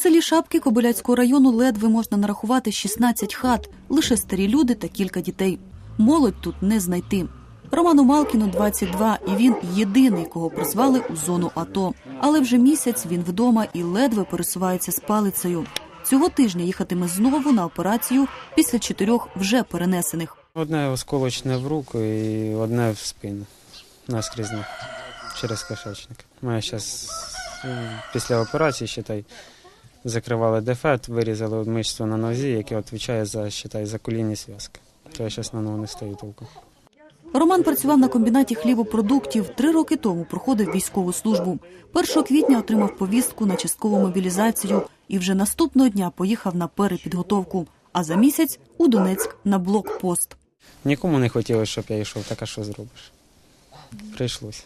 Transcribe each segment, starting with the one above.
селі Шапки Кобиляцького району ледве можна нарахувати 16 хат, лише старі люди та кілька дітей. Молодь тут не знайти. Роману Малкіну 22, і він єдиний, кого призвали у зону АТО. Але вже місяць він вдома і ледве пересувається з палицею. Цього тижня їхатиме знову на операцію після чотирьох вже перенесених. Одне осколочне в руку і одне в спину. Наскрізне. Через кишечник. Ми зараз після операції, считай, закривали дефект, вирізали мишцю на нозі, яке відповідає за, считай, за колінні зв'язки. То я зараз на ногу не стою толком. Роман працював на комбінаті хлібопродуктів. Три роки тому проходив військову службу. 1 квітня отримав повістку на часткову мобілізацію і вже наступного дня поїхав на перепідготовку. А за місяць у Донецьк на блокпост. Нікому не хотілося, щоб я йшов, так а що зробиш? Прийшлося.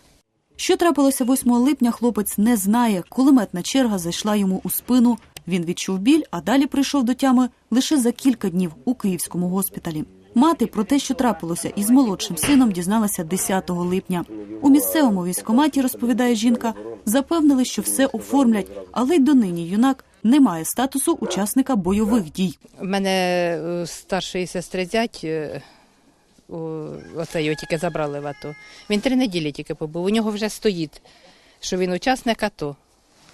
Що трапилося 8 липня, хлопець не знає. Кулеметна черга зайшла йому у спину. Він відчув біль, а далі прийшов до тями лише за кілька днів у київському госпіталі. Мати про те, що трапилося із молодшим сином, дізналася 10 липня. У місцевому військкоматі, розповідає жінка, запевнили, що все оформлять, але й донині юнак не має статусу учасника бойових дій. У мене е, старшої оце його тільки забрали в АТО. Він три неділі тільки побув. У нього вже стоїть, що він учасник АТО.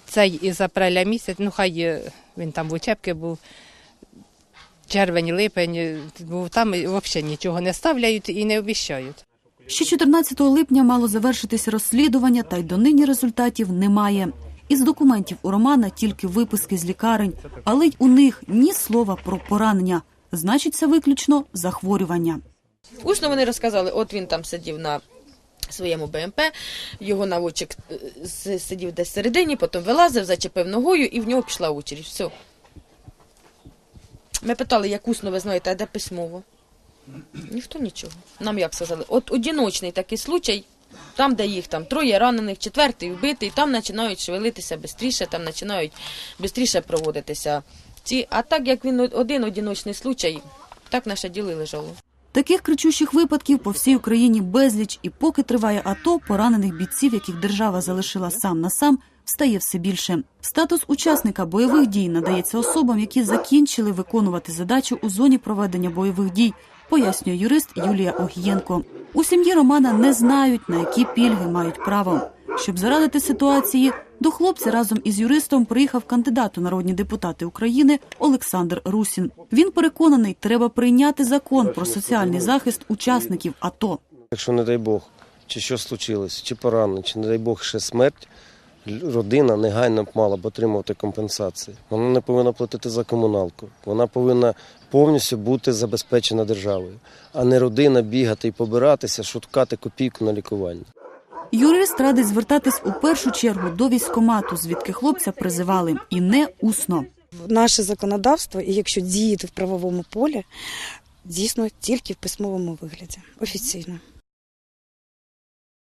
Цей із апреля місяць, ну хай він там в учебки був. Червень, липень, був там і взагалі нічого не ставляють і не обіщають. Ще 14 липня мало завершитися розслідування, та й донині результатів немає. Із документів у Романа тільки виписки з лікарень, але й у них ні слова про поранення. Значиться виключно захворювання. Усно вони розказали, от він там сидів на своєму БМП, його наводчик е, сидів десь всередині, потім вилазив, зачепив ногою і в нього пішла очередь. Все. Ми питали, як усно ви знаєте, а де письмово? Ніхто нічого. Нам як сказали, от одиночний такий случай, там, де їх там троє ранених, четвертий вбитий, там починають шевелитися швидше, там починають швидше проводитися ці. А так як він один одиночний случай, так наше діло лежало. Таких кричущих випадків по всій Україні безліч, і поки триває АТО, поранених бійців, яких держава залишила сам на сам, стає все більше. Статус учасника бойових дій надається особам, які закінчили виконувати задачу у зоні проведення бойових дій, пояснює юрист Юлія Огієнко. У сім'ї Романа не знають, на які пільги мають право. Щоб зарадити ситуації, до хлопця разом із юристом приїхав кандидат у народні депутати України Олександр Русін. Він переконаний, треба прийняти закон про соціальний захист учасників АТО. Якщо, не дай Бог, чи що случилось, чи поранення, чи не дай Бог ще смерть, родина негайно мала б отримувати компенсації. Вона не повинна платити за комуналку. Вона повинна повністю бути забезпечена державою, а не родина бігати і побиратися, шукати копійку на лікування. Юрист радить звертатись у першу чергу до військкомату, звідки хлопця призивали, і не усно. Наше законодавство, і якщо діяти в правовому полі, дійсно тільки в письмовому вигляді, офіційно.